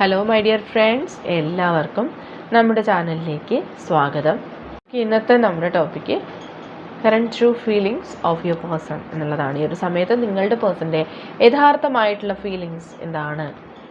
Hello my dear friends എല്ലാവർക്കും നമ്മുടെ ചാനലിലേക്ക് സ്വാഗതം. ഇന്നത്തെ നമ്മുടെ topic current true feelings of your person എന്നുള്ളതാണ്. ഈ ഒരു സമയത്ത് നിങ്ങളുടെ പേഴ്സന്റെ യഥാർത്ഥമായിട്ടുള്ള ഫീലിങ്സ് എന്താണ്?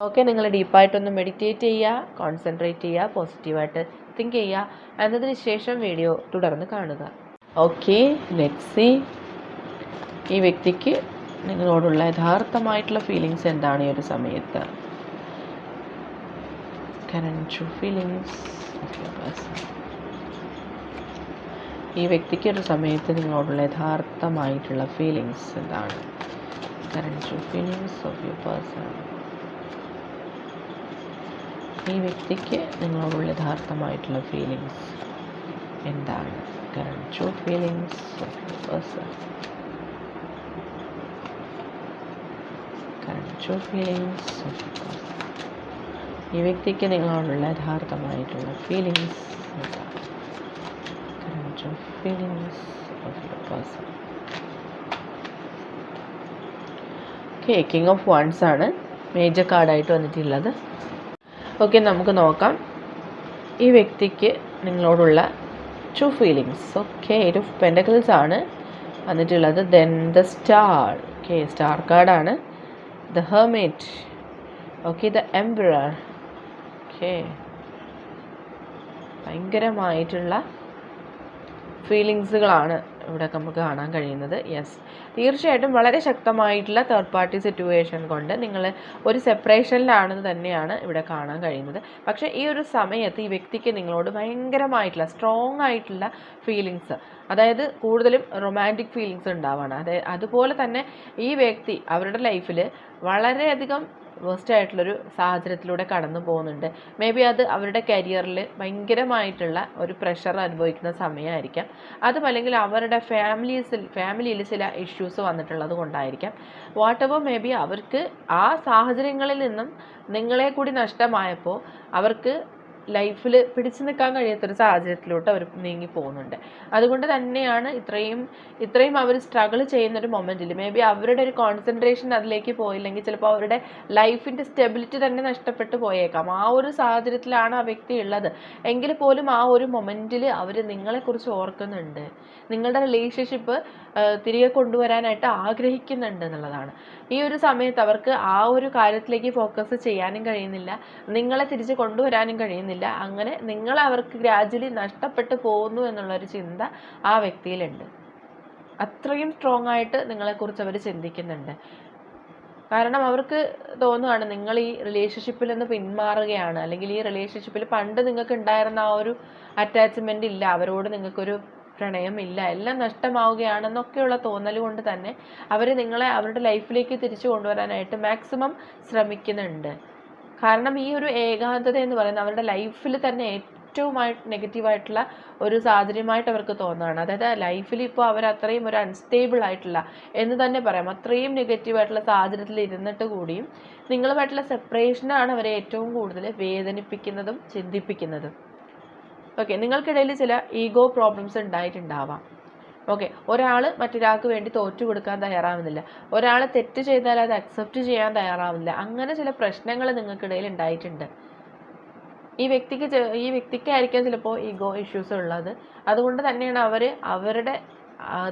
ഓക്കെ നിങ്ങൾ ഡീപ്പായിട്ടൊന്ന് മെഡിറ്റേറ്റ് ചെയ്യുക കോൺസെൻട്രേറ്റ് ചെയ്യുക പോസിറ്റീവായിട്ട് തിങ്ക് ചെയ്യുക. എന്നതിന് ശേഷം വീഡിയോ തുടർന്ന് കാണുക. ഓക്കെ നെക്സ്റ്റ് ഈ വ്യക്തിക്ക് നിങ്ങളോടുള്ള യഥാർത്ഥമായിട്ടുള്ള ഫീലിങ്സ് എന്താണ് ഈ ഒരു സമയത്ത്? ഫീലിങ്സ് ഈ വ്യക്തിക്ക് ഒരു സമയത്ത് നിങ്ങളോടുള്ള യഥാർത്ഥമായിട്ടുള്ള ഫീലിങ്സ് എന്താണ്? Current feelings of you person ഈ വ്യക്തിക്ക് നിങ്ങളോടുള്ള യഥാർത്ഥമായിട്ടുള്ള ഫീലിങ്സ് എന്താണ്? കാരണം ട്രൂ ഫീലിങ്സ് പേഴ്സൺ ഫീലിങ്സ് ഈ വ്യക്തിക്ക് നിങ്ങളോടുള്ള യഥാർത്ഥമായിട്ടുള്ള feelings feelings okay king of wands ആണ്. മേജർ കാർഡായിട്ട് വന്നിട്ടുള്ളത്. ഓക്കെ നമുക്ക് നോക്കാം. ഈ വ്യക്തിക്ക് നിങ്ങളോടുള്ള ടു ഫീലിങ്സ് ഓക്കെ ഒരു പെൻഡക്കിൾസ് ആണ് വന്നിട്ടുള്ളത്. Then the star okay star കാർഡാണ് the hermit okay the emperor okay ഭയങ്കരമായിട്ടുള്ള ഫീലിങ്സുകളാണ് ഇവിടെ നമുക്ക് കാണാൻ കഴിയുന്നത്. യെസ് തീർച്ചയായിട്ടും വളരെ ശക്തമായിട്ടുള്ള തേർഡ് പാർട്ടി സിറ്റുവേഷൻ കൊണ്ട് നിങ്ങൾ ഒരു സെപ്പറേഷനിലാണെന്ന് തന്നെയാണ് ഇവിടെ കാണാൻ കഴിയുന്നത്. പക്ഷേ ഈ ഒരു സമയത്ത് ഈ വ്യക്തിക്ക് നിങ്ങളോട് ഭയങ്കരമായിട്ടുള്ള സ്ട്രോങ് ആയിട്ടുള്ള ഫീലിങ്സ് അതായത് കൂടുതലും റൊമാന്റിക് ഫീലിങ്സ് ഉണ്ടാവുകയാണ് അതായത് അതുപോലെ തന്നെ ഈ വ്യക്തി അവരുടെ ലൈഫിൽ വളരെയധികം വേസ്റ്റ് ആയിട്ടുള്ളൊരു സാഹചര്യത്തിലൂടെ കടന്നു പോകുന്നുണ്ട്. മേ ബി അത് അവരുടെ കരിയറിൽ ഭയങ്കരമായിട്ടുള്ള ഒരു പ്രഷർ അനുഭവിക്കുന്ന സമയമായിരിക്കാം. അതും അല്ലെങ്കിൽ അവരുടെ ഫാമിലീസിൽ ഫാമിലിയിൽ ചില ഇഷ്യൂസ് വന്നിട്ടുള്ളത് കൊണ്ടായിരിക്കാം. വാട്ട് എവർ മേ ബി അവർക്ക് ആ സാഹചര്യങ്ങളിൽ നിന്നും നിങ്ങളെ കൂടി നഷ്ടമായപ്പോൾ അവർക്ക് ലൈഫിൽ പിടിച്ചു നിൽക്കാൻ കഴിയാത്തൊരു സാഹചര്യത്തിലോട്ട് അവർ നീങ്ങി പോകുന്നുണ്ട്. അതുകൊണ്ട് തന്നെയാണ് ഇത്രയും ഇത്രയും അവർ സ്ട്രഗിൾ ചെയ്യുന്നൊരു മൊമെന്റിൽ മേ ബി അവരുടെ ഒരു കോൺസെൻട്രേഷൻ അതിലേക്ക് പോയില്ലെങ്കിൽ ചിലപ്പോൾ അവരുടെ ലൈഫിന്റെ സ്റ്റെബിലിറ്റി തന്നെ നഷ്ടപ്പെട്ടു പോയേക്കാം. ആ ഒരു സാഹചര്യത്തിലാണ് ആ വ്യക്തി ഉള്ളത്. എങ്കിൽ പോലും ആ ഒരു മൊമെന്റിൽ അവർ നിങ്ങളെക്കുറിച്ച് ഓർക്കുന്നുണ്ട്. നിങ്ങളുടെ റിലേഷൻഷിപ്പ് തിരികെ കൊണ്ടുവരാനായിട്ട് ആഗ്രഹിക്കുന്നുണ്ട് എന്നുള്ളതാണ്. ഈ ഒരു സമയത്ത് അവർക്ക് ആ ഒരു കാര്യത്തിലേക്ക് ഫോക്കസ് ചെയ്യാനും കഴിയുന്നില്ല. നിങ്ങളെ തിരിച്ച് കൊണ്ടുവരാനും കഴിയുന്നില്ല. അങ്ങനെ നിങ്ങൾ അവർക്ക് ഗ്രാജുവലി നഷ്ടപ്പെട്ടു പോകുന്നു എന്നുള്ളൊരു ചിന്ത ആ വ്യക്തിയിലുണ്ട്. അത്രയും സ്ട്രോങ് ആയിട്ട് നിങ്ങളെക്കുറിച്ച് അവർ ചിന്തിക്കുന്നുണ്ട്. കാരണം അവർക്ക് തോന്നുകയാണ് നിങ്ങൾ ഈ റിലേഷൻഷിപ്പിൽ നിന്ന് പിന്മാറുകയാണ്. അല്ലെങ്കിൽ ഈ റിലേഷൻഷിപ്പിൽ പണ്ട് നിങ്ങൾക്ക് ഉണ്ടായിരുന്ന ആ ഒരു അറ്റാച്ച്മെന്റ് ഇല്ല. അവരോട് നിങ്ങൾക്കൊരു പ്രണയമില്ല എല്ലാം നഷ്ടമാവുകയാണെന്നൊക്കെയുള്ള തോന്നൽ കൊണ്ട് തന്നെ അവർ നിങ്ങളെ അവരുടെ ലൈഫിലേക്ക് തിരിച്ചു കൊണ്ടുവരാനായിട്ട് മാക്സിമം ശ്രമിക്കുന്നുണ്ട്. കാരണം ഈ ഒരു ഏകാന്തത എന്ന് പറയുന്നത് അവരുടെ ലൈഫിൽ തന്നെ ഏറ്റവും നെഗറ്റീവായിട്ടുള്ള ഒരു സാഹചര്യമായിട്ട് അവർക്ക് തോന്നുകയാണ്. അതായത് ലൈഫിൽ ഇപ്പോൾ അവർ അത്രയും ഒരു അൺസ്റ്റേബിൾ ആയിട്ടുള്ള എന്ന് തന്നെ പറയാം. അത്രയും നെഗറ്റീവായിട്ടുള്ള സാഹചര്യത്തിൽ ഇരുന്നിട്ട് കൂടിയും നിങ്ങളുമായിട്ടുള്ള സെപ്പറേഷനാണ് അവരെ ഏറ്റവും കൂടുതൽ വേദനിപ്പിക്കുന്നതും ചിന്തിപ്പിക്കുന്നതും. ഓക്കെ നിങ്ങൾക്കിടയിൽ ചില ഈഗോ പ്രോബ്ലംസ് ഉണ്ടായിട്ടുണ്ടാവാം. ഓക്കെ ഒരാൾ മറ്റൊരാൾക്ക് വേണ്ടി തോറ്റു കൊടുക്കാൻ തയ്യാറാവുന്നില്ല. ഒരാൾ തെറ്റ് ചെയ്താൽ അത് അക്സെപ്റ്റ് ചെയ്യാൻ തയ്യാറാവുന്നില്ല. അങ്ങനെ ചില പ്രശ്നങ്ങൾ നിങ്ങൾക്കിടയിൽ ഉണ്ടായിട്ടുണ്ട്. ഈ വ്യക്തിക്ക് ഈ വ്യക്തിക്കായിരിക്കാം ചിലപ്പോൾ ഈഗോ ഇഷ്യൂസ് ഉള്ളത്. അതുകൊണ്ട് തന്നെയാണ് അവർ അവരുടെ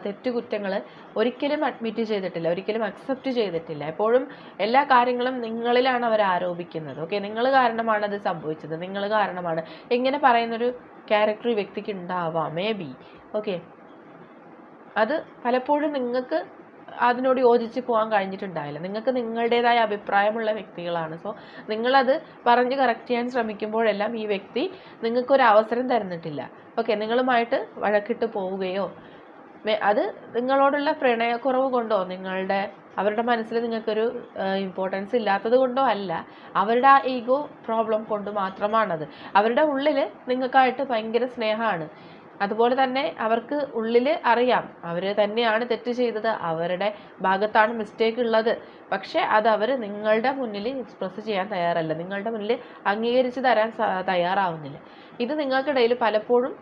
തെറ്റുകുറ്റങ്ങൾ ഒരിക്കലും അഡ്മിറ്റ് ചെയ്തിട്ടില്ല. ഒരിക്കലും അക്സെപ്റ്റ് ചെയ്തിട്ടില്ല. എപ്പോഴും എല്ലാ കാര്യങ്ങളും നിങ്ങളിലാണ് അവർ ആരോപിക്കുന്നത്. ഓക്കെ നിങ്ങൾ കാരണമാണ് അത് സംഭവിച്ചത്. നിങ്ങൾ കാരണമാണ്. എങ്ങനെ പറയുന്നൊരു ക്യാരക്ടർ ഈ വ്യക്തിക്ക് ഉണ്ടാവാം? മേ ബി ഓക്കെ അത് പലപ്പോഴും നിങ്ങൾക്ക് അതിനോട് യോജിച്ച് പോകാൻ കഴിഞ്ഞിട്ടുണ്ടാവില്ല നിങ്ങൾക്ക് നിങ്ങളുടേതായ അഭിപ്രായമുള്ള വ്യക്തികളാണ്. സോ നിങ്ങളത് പറഞ്ഞ് കറക്റ്റ് ചെയ്യാൻ ശ്രമിക്കുമ്പോഴെല്ലാം ഈ വ്യക്തി നിങ്ങൾക്കൊരു അവസരം തരുന്നിട്ടില്ല. ഓക്കെ നിങ്ങളുമായിട്ട് വഴക്കിട്ട് പോവുകയോ അത് നിങ്ങളോടുള്ള പ്രണയക്കുറവ് കൊണ്ടോ നിങ്ങളുടെ അവരുടെ മനസ്സിൽ നിങ്ങൾക്കൊരു ഇമ്പോർട്ടൻസ് ഇല്ലാത്തത് കൊണ്ടോ അല്ല. അവരുടെ ആ ഈഗോ പ്രോബ്ലം കൊണ്ട് മാത്രമാണത്. അവരുടെ ഉള്ളിൽ നിങ്ങൾക്കായിട്ട് ഭയങ്കര സ്നേഹമാണ്. അതുപോലെ തന്നെ അവർക്ക് ഉള്ളിൽ അറിയാം. അവർ തന്നെയാണ് തെറ്റ് ചെയ്തത്. അവരുടെ ഭാഗത്താണ് മിസ്റ്റേക്ക് ഉള്ളത്. പക്ഷേ അത് അവർ നിങ്ങളുടെ മുന്നിൽ എക്സ്പ്രസ് ചെയ്യാൻ തയ്യാറല്ല. നിങ്ങളുടെ മുന്നിൽ അംഗീകരിച്ച് തരാൻ തയ്യാറാവുന്നില്ല. ഇത് നിങ്ങൾക്കിടയിൽ പലപ്പോഴും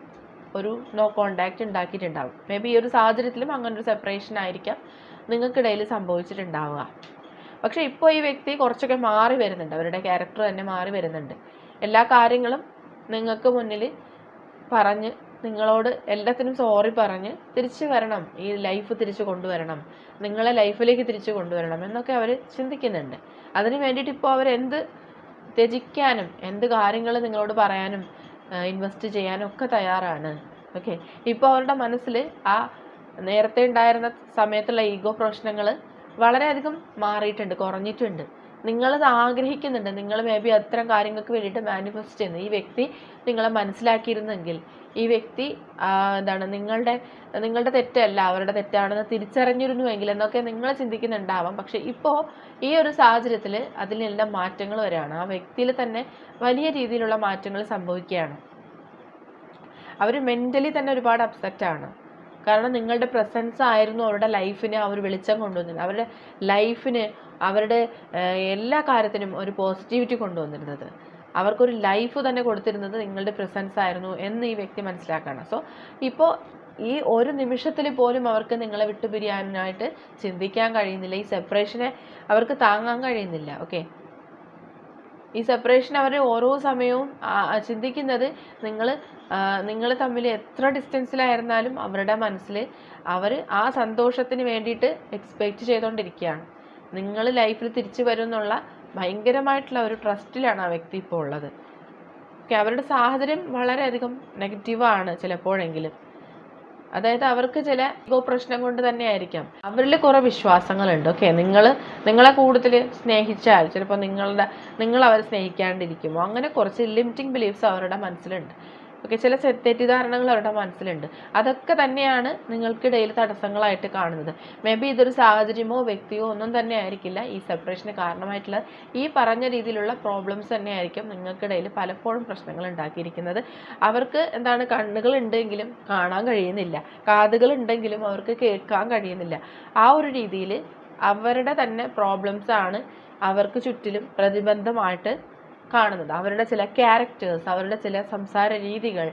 ഒരു നോ കോണ്ടാക്റ്റ് ഉണ്ടാക്കിയിട്ടുണ്ടാവും. മേ ബി ഈ ഒരു സാഹചര്യത്തിലും അങ്ങനെ ഒരു സെപ്പറേഷൻ ആയിരിക്കാം. നിങ്ങൾക്കിടയിൽ സംഭവിച്ചിട്ടുണ്ടാവുക. പക്ഷേ ഇപ്പോൾ ഈ വ്യക്തി കുറച്ചൊക്കെ മാറി വരുന്നുണ്ട്. അവരുടെ ക്യാരക്ടർ തന്നെ മാറി വരുന്നുണ്ട്. എല്ലാ കാര്യങ്ങളും നിങ്ങൾക്ക് മുന്നിൽ പറഞ്ഞ് നിങ്ങളോട് എല്ലാത്തിനും സോറി പറഞ്ഞ് തിരിച്ചു വരണം. ഈ ലൈഫ് തിരിച്ചു കൊണ്ടുവരണം. നിങ്ങളെ ലൈഫിലേക്ക് തിരിച്ചു കൊണ്ടുവരണം എന്നൊക്കെ അവർ ചിന്തിക്കുന്നുണ്ട്. അതിന് വേണ്ടിയിട്ട് ഇപ്പോൾ അവരെന്ത് ത്യജിക്കാനും എന്ത് കാര്യങ്ങൾ നിങ്ങളോട് പറയാനും ഇൻവെസ്റ്റ് ചെയ്യാനും ഒക്കെ തയ്യാറാണ്. ഓക്കെ ഇപ്പോൾ അവരുടെ മനസ്സിൽ ആ നേരത്തെ ഉണ്ടായിരുന്ന സമയത്തുള്ള ഈഗോ പ്രശ്നങ്ങൾ വളരെയധികം മാറിയിട്ടുണ്ട് കുറഞ്ഞിട്ടുണ്ട്. നിങ്ങളത് ആഗ്രഹിക്കുന്നുണ്ട്. നിങ്ങൾ മേ ബി അത്തരം കാര്യങ്ങൾക്ക് വേണ്ടിയിട്ട് മാനിഫെസ്റ്റ് ചെയ്യുന്നു. ഈ വ്യക്തി നിങ്ങളെ മനസ്സിലാക്കിയിരുന്നെങ്കിൽ ഈ വ്യക്തി എന്താണ് നിങ്ങളുടെ നിങ്ങളുടെ തെറ്റല്ല അവരുടെ തെറ്റാണെന്ന് തിരിച്ചറിഞ്ഞിരുന്നുവെങ്കിൽ എന്നൊക്കെ നിങ്ങൾ ചിന്തിക്കുന്നുണ്ടാവാം. പക്ഷെ ഇപ്പോൾ ഈ ഒരു സാഹചര്യത്തിൽ അതിലെല്ലാം മാറ്റങ്ങൾ വരികയാണ്. ആ വ്യക്തിയിൽ തന്നെ വലിയ രീതിയിലുള്ള മാറ്റങ്ങൾ സംഭവിക്കുകയാണ്. അവർ മെന്റലി തന്നെ ഒരുപാട് അപ്സെറ്റ് ആണ്. കാരണം നിങ്ങളുടെ പ്രസൻസ് ആയിരുന്നു അവരുടെ ലൈഫിന് അവർ വെളിച്ചം കൊണ്ടുവന്നിരുന്നത്. അവരുടെ ലൈഫിന് അവരുടെ എല്ലാ കാര്യത്തിനും ഒരു പോസിറ്റിവിറ്റി കൊണ്ടുവന്നിരുന്നത്. അവർക്കൊരു ലൈഫ് തന്നെ കൊടുത്തിരുന്നത് നിങ്ങളുടെ പ്രസൻസ് ആയിരുന്നു എന്ന് ഈ വ്യക്തി മനസ്സിലാക്കണം. സോ ഇപ്പോൾ ഈ ഒരു നിമിഷത്തിൽ പോലും അവർക്ക് നിങ്ങളെ വിട്ടുപിരിയാനായിട്ട് ചിന്തിക്കാൻ കഴിയുന്നില്ല. ഈ സെപ്പറേഷനെ അവർക്ക് താങ്ങാൻ കഴിയുന്നില്ല. ഓക്കെ ഈ സെപ്പറേഷൻ അവർ ഓരോ സമയവും ചിന്തിക്കുന്നത് നിങ്ങൾ നിങ്ങൾ തമ്മിൽ എത്ര ഡിസ്റ്റൻസിലായിരുന്നാലും അവരുടെ മനസ്സിൽ അവർ ആ സന്തോഷത്തിന് വേണ്ടിയിട്ട് എക്സ്പെക്റ്റ് ചെയ്തുകൊണ്ടിരിക്കുകയാണ് നിങ്ങൾ ലൈഫിൽ തിരിച്ചു വരും എന്നുള്ള ഭയങ്കരമായിട്ടുള്ള ഒരു ട്രസ്റ്റിലാണ് ആ വ്യക്തി ഇപ്പോൾ ഉള്ളത്. ഓക്കെ അവരുടെ സാഹചര്യം വളരെയധികം നെഗറ്റീവാണ് ചിലപ്പോഴെങ്കിലും. അതായത് അവർക്ക് ചില ഈഗോ പ്രശ്നം കൊണ്ട് തന്നെ ആയിരിക്കാം അവരിൽ കുറേ വിശ്വാസങ്ങളുണ്ട്. ഓക്കെ നിങ്ങൾ നിങ്ങളെ കൂടുതൽ സ്നേഹിച്ചാൽ ചിലപ്പോൾ നിങ്ങളുടെ നിങ്ങൾ അവരെ സ്നേഹിക്കാണ്ടിരിക്കുമോ? അങ്ങനെ കുറച്ച് ലിമിറ്റിംഗ് ബിലീഫ്സ് അവരുടെ മനസ്സിലുണ്ട്. ഓക്കെ ചില തെറ്റിദ്ധാരണകൾ അവരുടെ മനസ്സിലുണ്ട്. അതൊക്കെ തന്നെയാണ് നിങ്ങൾക്കിടയിൽ തടസ്സങ്ങളായിട്ട് കാണുന്നത്. മേ ബി ഇതൊരു സാഹചര്യമോ വ്യക്തിയോ ഒന്നും തന്നെ ആയിരിക്കില്ല. ഈ സെപ്പറേഷന് കാരണമായിട്ടുള്ള ഈ പറഞ്ഞ രീതിയിലുള്ള പ്രോബ്ലംസ് തന്നെയായിരിക്കും നിങ്ങൾക്കിടയിൽ പലപ്പോഴും പ്രശ്നങ്ങൾ ഉണ്ടാക്കിയിരിക്കുന്നത്. അവർക്ക് എന്താണ് കണ്ണുകൾ ഉണ്ടെങ്കിലും കാണാൻ കഴിയുന്നില്ല. കാതുകൾ ഉണ്ടെങ്കിലും അവർക്ക് കേൾക്കാൻ കഴിയുന്നില്ല. ആ ഒരു രീതിയിൽ അവരുടെ തന്നെ പ്രോബ്ലംസ് ആണ് അവർക്ക് ചുറ്റിലും പ്രതിബന്ധമായിട്ട് കാണുന്നത്. അവരുടെ ചില ക്യാരക്ടേഴ്സ് അവരുടെ ചില സംസാര രീതികൾ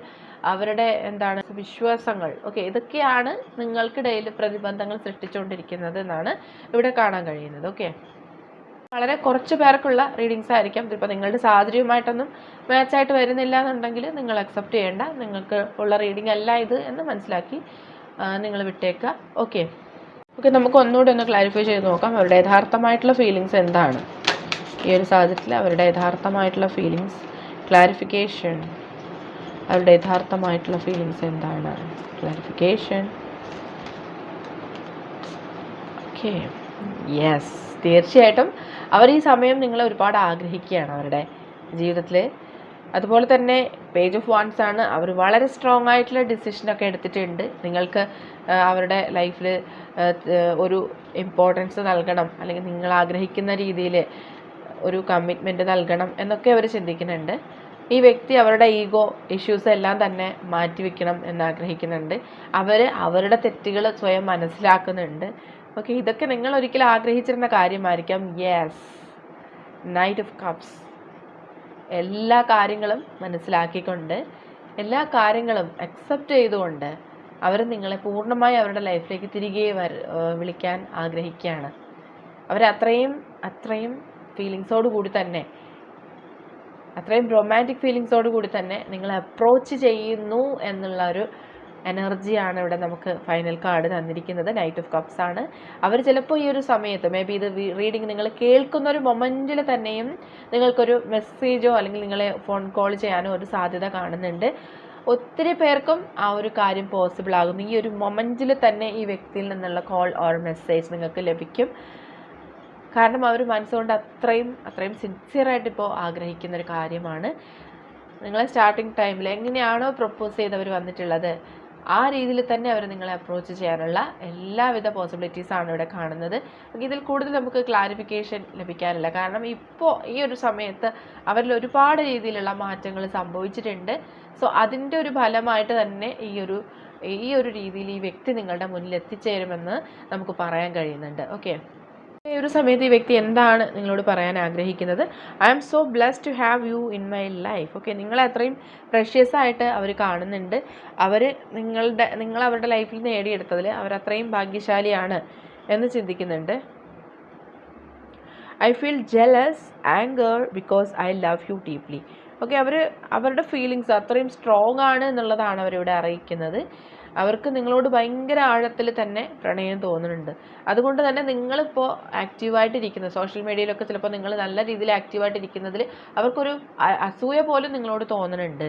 അവരുടെ എന്താണ് വിശ്വാസങ്ങൾ ഓക്കെ ഇതൊക്കെയാണ് നിങ്ങൾക്കിടയിൽ പ്രതിബന്ധങ്ങൾ സൃഷ്ടിച്ചുകൊണ്ടിരിക്കുന്നത് എന്നാണ് ഇവിടെ കാണാൻ കഴിയുന്നത് ഓക്കെ വളരെ കുറച്ച് പേർക്കുള്ള റീഡിങ്സ് ആയിരിക്കാം. ഇപ്പോൾ നിങ്ങളുടെ സാഹചര്യവുമായിട്ടൊന്നും മാച്ചായിട്ട് വരുന്നില്ല എന്നുണ്ടെങ്കിൽ നിങ്ങൾ അക്സെപ്റ്റ് ചെയ്യേണ്ട. നിങ്ങൾക്ക് ഉള്ള റീഡിംഗ് അല്ല ഇത് എന്ന് മനസ്സിലാക്കി നിങ്ങൾ വിട്ടേക്കുക ഓക്കെ ഓക്കെ നമുക്ക് ഒന്നുകൂടി ഒന്ന് ക്ലാരിഫൈ ചെയ്ത് നോക്കാം. അവരുടെ യഥാർത്ഥമായിട്ടുള്ള ഫീലിങ്സ് എന്താണ്? ഈ ഒരു സാഹചര്യത്തിൽ അവരുടെ യഥാർത്ഥമായിട്ടുള്ള ഫീലിങ്സ് ക്ലാരിഫിക്കേഷൻ അവരുടെ യഥാർത്ഥമായിട്ടുള്ള ഫീലിങ്സ് എന്താണ്? ക്ലാരിഫിക്കേഷൻ ഓക്കെ യെസ് തീർച്ചയായിട്ടും അവർ ഈ സമയം നിങ്ങളെ ഒരുപാട് ആഗ്രഹിക്കുകയാണ് അവരുടെ ജീവിതത്തിൽ അതുപോലെ തന്നെ പേജ് ഓഫ് വാൺസ് ആണ്. അവർ വളരെ സ്ട്രോങ് ആയിട്ടുള്ള ഡിസിഷനൊക്കെ എടുത്തിട്ടുണ്ട്. നിങ്ങൾക്ക് അവരുടെ ലൈഫിൽ ഒരു ഇമ്പോർട്ടൻസ് നൽകണം. അല്ലെങ്കിൽ നിങ്ങൾ ആഗ്രഹിക്കുന്ന രീതിയിൽ ഒരു കമ്മിറ്റ്മെന്റ് നൽകണം എന്നൊക്കെ അവർ ചിന്തിക്കുന്നുണ്ട്. ഈ വ്യക്തി അവരുടെ ഈഗോ ഇഷ്യൂസ് എല്ലാം തന്നെ മാറ്റിവെക്കണം എന്ന് ആഗ്രഹിക്കുന്നുണ്ട്. അവർ അവരുടെ തെറ്റുകൾ സ്വയം മനസ്സിലാക്കുന്നുണ്ട്. ഓക്കെ ഇതൊക്കെ നിങ്ങൾ ഒരിക്കലും ആഗ്രഹിച്ചിരുന്ന കാര്യമായിരിക്കാം. യെസ് നൈറ്റ് ഓഫ് കപ്സ് എല്ലാ കാര്യങ്ങളും മനസ്സിലാക്കിക്കൊണ്ട് എല്ലാ കാര്യങ്ങളും അക്സെപ്റ്റ് ചെയ്തുകൊണ്ട് അവർ നിങ്ങളെ പൂർണമായി അവരുടെ ലൈഫിലേക്ക് തിരികെ വിളിക്കാൻ ആഗ്രഹിക്കുകയാണ്. അവർ അത്രയും അത്രയും ഫീലിങ്സോട് കൂടി തന്നെ അത്രയും റൊമാന്റിക് ഫീലിങ്സോട് കൂടി തന്നെ നിങ്ങൾ അപ്രോച്ച് ചെയ്യുന്നു എന്നുള്ള ഒരു എനർജിയാണ് ഇവിടെ നമുക്ക് ഫൈനൽ കാർഡ് തന്നിരിക്കുന്നത് നൈറ്റ് ഓഫ് കപ്സ് ആണ്. അവർ ചിലപ്പോൾ ഈ ഒരു സമയത്ത് മേ ബി ഇത് റീഡിങ് നിങ്ങൾ കേൾക്കുന്ന ഒരു മൊമെന്റിൽ തന്നെയും നിങ്ങൾക്കൊരു മെസ്സേജോ അല്ലെങ്കിൽ നിങ്ങളെ ഫോൺ കോൾ ചെയ്യാനോ ഒരു സാധ്യത കാണുന്നുണ്ട്. ഒത്തിരി പേർക്കും ആ ഒരു കാര്യം പോസിബിൾ ആകുന്നു ഈ ഒരു മൊമെന്റിൽ തന്നെ ഈ വ്യക്തിയിൽ നിന്നുള്ള കോൾ ഓർ മെസ്സേജ് നിങ്ങൾക്ക് ലഭിക്കും. കാരണം അവർ മനസ്സുകൊണ്ട് അത്രയും അത്രയും സിൻസിയറായിട്ട് ഇപ്പോൾ ആഗ്രഹിക്കുന്ന ഒരു കാര്യമാണ്. നിങ്ങളെ സ്റ്റാർട്ടിങ് ടൈമിൽ എങ്ങനെയാണോ പ്രപ്പോസ് ചെയ്തവർ വന്നിട്ടുള്ളത് ആ രീതിയിൽ തന്നെ അവർ നിങ്ങളെ അപ്രോച്ച് ചെയ്യാനുള്ള എല്ലാവിധ പോസിബിലിറ്റീസാണ് ഇവിടെ കാണുന്നത്. ഇതിൽ കൂടുതൽ നമുക്ക് ക്ലാരിഫിക്കേഷൻ ലഭിക്കാനില്ല. കാരണം ഇപ്പോൾ ഈ ഒരു സമയത്ത് അവരിൽ ഒരുപാട് രീതിയിലുള്ള മാറ്റങ്ങൾ സംഭവിച്ചിട്ടുണ്ട്. സോ അതിന്റെ ഒരു ഫലമായിട്ട് തന്നെ ഈ ഒരു ഈ ഒരു രീതിയിൽ ഈ വ്യക്തി നിങ്ങളുടെ മുന്നിൽ എത്തിച്ചേരുമെന്ന് നമുക്ക് പറയാൻ കഴിയുന്നുണ്ട്. ഓക്കെ. ഈ ഒരു സമയത്ത് ഈ വ്യക്തി എന്താണ് നിങ്ങളോട് പറയാൻ ആഗ്രഹിക്കുന്നത്? I am so blessed to have you in my life okay നിങ്ങളെ അത്രയും പ്രഷ്യസ് ആയിട്ട് അവർ കാണുന്നുണ്ട്. അവർ നിങ്ങളുടെ നിങ്ങൾ അവരുടെ ലൈഫിൽ നേടിയെടുത്തതിൽ അവരത്രയും ഭാഗ്യശാലിയാണ് എന്ന് ചിന്തിക്കുന്നുണ്ട്. I feel jealous anchor because I love you deeply okay അവർ അവരുടെ ഫീലിങ്സ് അത്രയും സ്ട്രോങ് ആണ് എന്നുള്ളതാണ് അവരിവിടെ അറിയിക്കുന്നത്. അവർക്ക് നിങ്ങളോട് ഭയങ്കര ആഴത്തിൽ തന്നെ പ്രണയം തോന്നുന്നുണ്ട്. അതുകൊണ്ട് തന്നെ നിങ്ങളിപ്പോൾ ആക്റ്റീവായിട്ടിരിക്കുന്ന സോഷ്യൽ മീഡിയയിലൊക്കെ ചിലപ്പോൾ നിങ്ങൾ നല്ല രീതിയിൽ ആക്റ്റീവായിട്ടിരിക്കുന്നതിൽ അവർക്കൊരു അസൂയ പോലും നിങ്ങളോട് തോന്നുന്നുണ്ട്.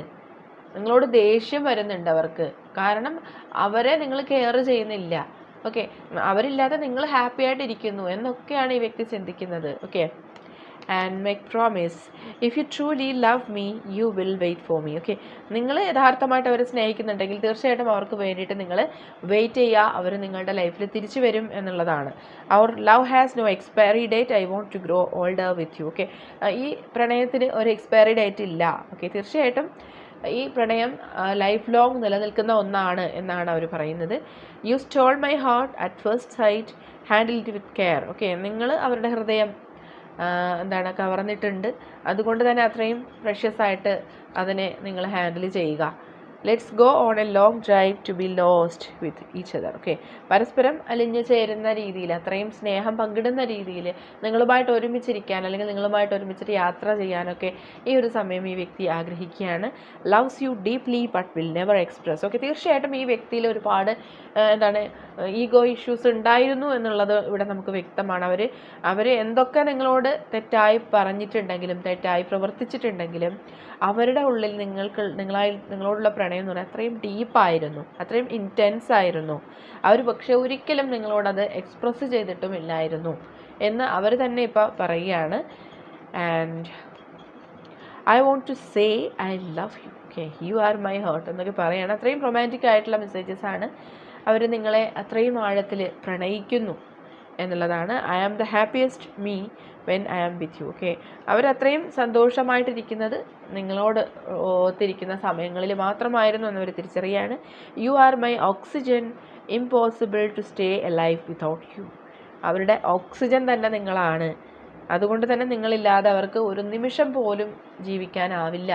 നിങ്ങളോട് ദേഷ്യം വരുന്നുണ്ട് അവർക്ക്. കാരണം അവരെ നിങ്ങൾ കെയർ ചെയ്യുന്നില്ല. ഓക്കെ അവരില്ലാതെ നിങ്ങൾ ഹാപ്പി ആയിട്ടിരിക്കുന്നു എന്നൊക്കെയാണ് ഈ വ്യക്തി ചിന്തിക്കുന്നത്. Okay and make promise if you truly love me you will wait for me okay നിങ്ങൾ യഥാർത്ഥമായിട്ട് അവരെ സ്നേഹിക്കുന്നുണ്ടെങ്കിൽ തീർച്ചയായിട്ടും അവർക്ക് വേണ്ടിയിട്ട് നിങ്ങൾ വെയിറ്റ് ചെയ്യുക. അവർ നിങ്ങളുടെ ലൈഫിൽ തിരിച്ചു വരും എന്നുള്ളതാണ്. അവർ love has no expiry date I want to grow older with you okay ഈ പ്രണയത്തിന് ഒരു എക്സ്പയറി ഡേറ്റ് ഇല്ല ഓക്കെ തീർച്ചയായിട്ടും ഈ പ്രണയം ലൈഫ് ലോങ് നിലനിൽക്കുന്ന ഒന്നാണ് എന്നാണ് അവർ പറയുന്നത്. You stole my heart at first sight handle it with care okay നിങ്ങൾ അവരുടെ ഹൃദയം എന്താണ് കവർന്നിട്ടുണ്ട്. അതുകൊണ്ട് തന്നെ അത്രയും പ്രഷ്യസ് ആയിട്ട് അതിനെ നിങ്ങൾ ഹാൻഡിൽ ചെയ്യുക. Let's go on a long drive to be lost with each other okay പരസ്പരം അലിഞ്ഞു ചേരുന്ന രീതിയിൽ അത്രയും സ്നേഹം പങ്കിടുന്ന രീതിയിൽ നിങ്ങളുമായിട്ട് ഒരുമിച്ചിരിക്കാൻ അല്ലെങ്കിൽ നിങ്ങളുമായിട്ട് ഒരുമിച്ചിട്ട് യാത്ര ചെയ്യാനൊക്കെ ഈ ഒരു സമയം ഈ വ്യക്തി ആഗ്രഹിക്കുകയാണ്. Loves you deeply but will never express okay തീർച്ചയായിട്ടും ഈ വ്യക്തിയിൽ ഒരുപാട് എന്താണ് ഈഗോ ഇഷ്യൂസ് ഉണ്ടായിരുന്നു എന്നുള്ളത് ഇവിടെ നമുക്ക് വ്യക്തമാണ്. അവർ അവർ എന്തൊക്കെ നിങ്ങളോട് തെറ്റായി പറഞ്ഞിട്ടുണ്ടെങ്കിലും തെറ്റായി പ്രവർത്തിച്ചിട്ടുണ്ടെങ്കിലും അവരുടെ ഉള്ളിൽ നിങ്ങൾക്ക് നിങ്ങളായി നിങ്ങളോടുള്ള പ്രണയം പറഞ്ഞാൽ അത്രയും ഡീപ്പായിരുന്നു അത്രയും ഇന്റൻസ് ആയിരുന്നു. അവർ പക്ഷെ ഒരിക്കലും നിങ്ങളോടത് എക്സ്പ്രസ് ചെയ്തിട്ടുമില്ലായിരുന്നു എന്ന് അവർ തന്നെ ഇപ്പോൾ പറയുകയാണ്. And I want to say I love you okay you are my heart എന്നൊക്കെ പറയുകയാണ്. അത്രയും റൊമാന്റിക് ആയിട്ടുള്ള മെസ്സേജസ് ആണ്. അവർ നിങ്ങളെ അത്രയും ആഴത്തിൽ പ്രണയിക്കുന്നു. എന്നുള്ളതാണ്. I am the happiest me when I am with you okay അവരത്രയും സന്തോഷമായിട്ടിരിക്കുന്നത് നിങ്ങളോട് ഒത്തിരിക്കുന്ന സമയങ്ങളിൽ മാത്രമായിരുന്നു എന്നവർ തിരിച്ചറിയാണ്. You are my oxygen impossible to stay a life without you അവരുടെ ഓക്സിജൻ തന്നെ നിങ്ങളാണ്. അതുകൊണ്ട് തന്നെ നിങ്ങളില്ലാതെ അവർക്ക് ഒരു നിമിഷം പോലും ജീവിക്കാനാവില്ല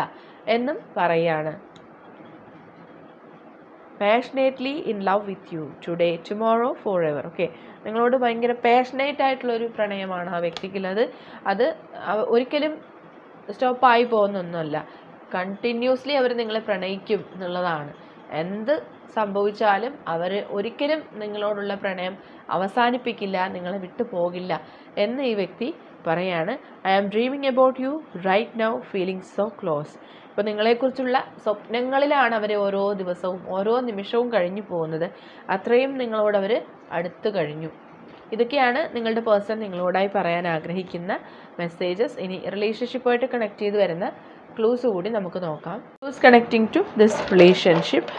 എന്നും പറയാണ്. Passionately in love with you today tomorrow forever okay നിങ്ങളോട് ഭയങ്കര പാഷനേറ്റ് ആയിട്ടുള്ള ഒരു പ്രണയമാണ് ആ വ്യക്തിക്കുള്ളത്. അത് ഒരിക്കലും സ്റ്റോപ്പായി പോകുന്നൊന്നുമല്ല. കണ്ടിന്യൂസ്ലി അവർ നിങ്ങളെ പ്രണയിക്കും എന്നുള്ളതാണ്. എന്ത് സംഭവിച്ചാലും അവർ ഒരിക്കലും നിങ്ങളോടുള്ള പ്രണയം അവസാനിപ്പിക്കില്ല നിങ്ങളെ വിട്ടു പോകില്ല എന്ന് ഈ വ്യക്തി പറയാണ് I am dreaming about you right now feeling so close ഇപ്പോൾ നിങ്ങളെക്കുറിച്ചുള്ള സ്വപ്നങ്ങളിലാണ് അവർ ഓരോ ദിവസവും ഓരോ നിമിഷവും കഴിഞ്ഞു പോകുന്നത്. അത്രയും നിങ്ങളോട് അവർ അടുത്ത് കഴിഞ്ഞു. ഇതൊക്കെയാണ് നിങ്ങളുടെ പേഴ്സൺ നിങ്ങളോടായി പറയാൻ ആഗ്രഹിക്കുന്ന മെസ്സേജസ്. ഇനി റിലേഷൻഷിപ്പായിട്ട് കണക്ട് ചെയ്ത് വരുന്ന ക്ലൂസ് കൂടി നമുക്ക് നോക്കാം. Clues connecting to this relationship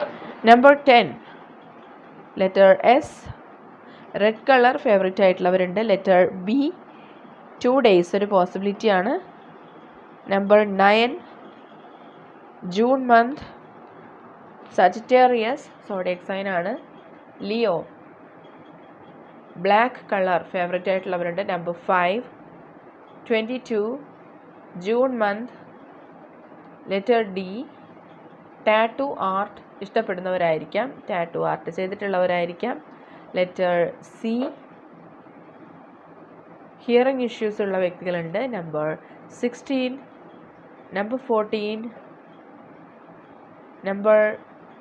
number ten letter S red colour favourite ആയിട്ടുള്ളവരുണ്ട്. Letter B two days ഒരു പോസിബിലിറ്റി ആണ്. Number nine June month Sagittarius zodiac ആണ്. Leo black colour favourite ആയിട്ടുള്ളവരുണ്ട്. Number five twenty two June month letter D tattoo art ഇഷ്ടപ്പെടുന്നവരായിരിക്കാം. Tattoo art ചെയ്തിട്ടുള്ളവരായിരിക്കാം. Letter C hearing issues ഉള്ള വ്യക്തികളുണ്ട്. Number sixteen number fourteen number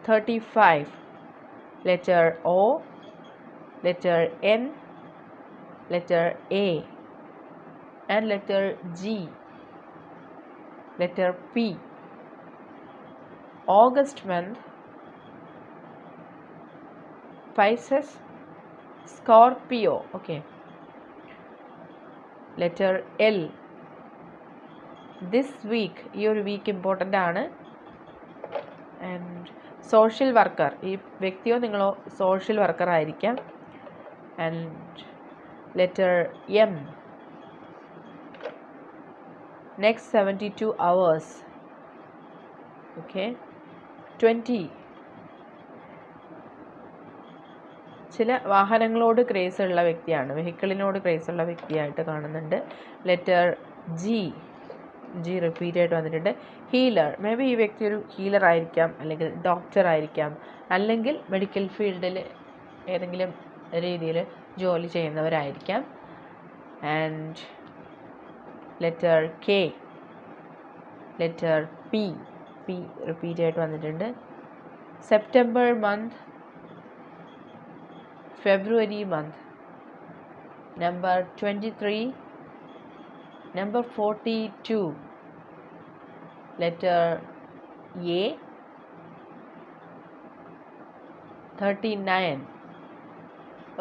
thirty five letter O letter N letter A and letter G letter P August month Pisces Scorpio okay letter L. This week ഈ ഒരു week important ആണ്. And social worker ഈ വ്യക്തിയോ നിങ്ങളോ social worker ആയിരിക്കാം. And letter M next seventy two hours okay twenty ചില വാഹനങ്ങളോട് craze ഉള്ള വ്യക്തിയാണ്. വെഹിക്കിളിനോട് ക്രേസ് ഉള്ള വ്യക്തിയായിട്ട് കാണുന്നുണ്ട്. ലെറ്റർ ജി ജി റിപ്പീറ്റ് ആയിട്ട് വന്നിട്ടുണ്ട്. ഹീലർ മേ ബി ഈ വ്യക്തി ഒരു ഹീലർ ആയിരിക്കാം അല്ലെങ്കിൽ ഡോക്ടർ ആയിരിക്കാം. അല്ലെങ്കിൽ മെഡിക്കൽ ഫീൽഡിൽ ഏതെങ്കിലും രീതിയിൽ ജോലി ചെയ്യുന്നവരായിരിക്കാം. And letter K letter P P repeat ആയിട്ട് വന്നിട്ടുണ്ട്. September month February month. Number 23, number 42, letter A, 39.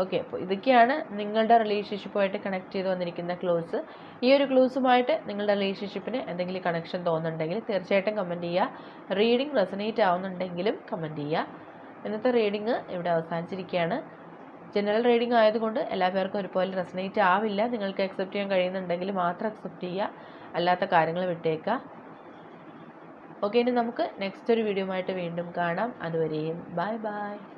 Okay അപ്പോൾ ഇതൊക്കെയാണ് നിങ്ങളുടെ റിലേഷൻഷിപ്പുമായിട്ട് കണക്ട് ചെയ്ത് വന്നിരിക്കുന്ന ക്ലൂസ് ഈ ഒരു ക്ലൂസുമായിട്ട് നിങ്ങളുടെ റിലേഷൻഷിപ്പിന് എന്തെങ്കിലും കണക്ഷൻ തോന്നുന്നുണ്ടെങ്കിൽ തീർച്ചയായിട്ടും കമന്റ് ചെയ്യുക. റീഡിംഗ് റെസനേറ്റ് ആവുന്നുണ്ടെങ്കിലും കമന്റ് ചെയ്യുക. ഇന്നത്തെ റീഡിങ് ഇവിടെ അവസാനിച്ചിരിക്കുകയാണ്. ജനറൽ റീഡിംഗ് ആയതുകൊണ്ട് എല്ലാ പേർക്കും ഒരുപോലെ റെസനേറ്റ് ആവില്ല. നിങ്ങൾക്ക് അക്സെപ്റ്റ് ചെയ്യാൻ കഴിയുന്നുണ്ടെങ്കിൽ മാത്രം അക്സെപ്റ്റ് ചെയ്യുക. അല്ലാത്ത കാര്യങ്ങൾ വിട്ടേക്കുക. ഓക്കെ ഇനി നമുക്ക് നെക്സ്റ്റ് ഒരു വീഡിയോ ആയിട്ട് വീണ്ടും കാണാം. അതുവരെയും ബൈ ബൈ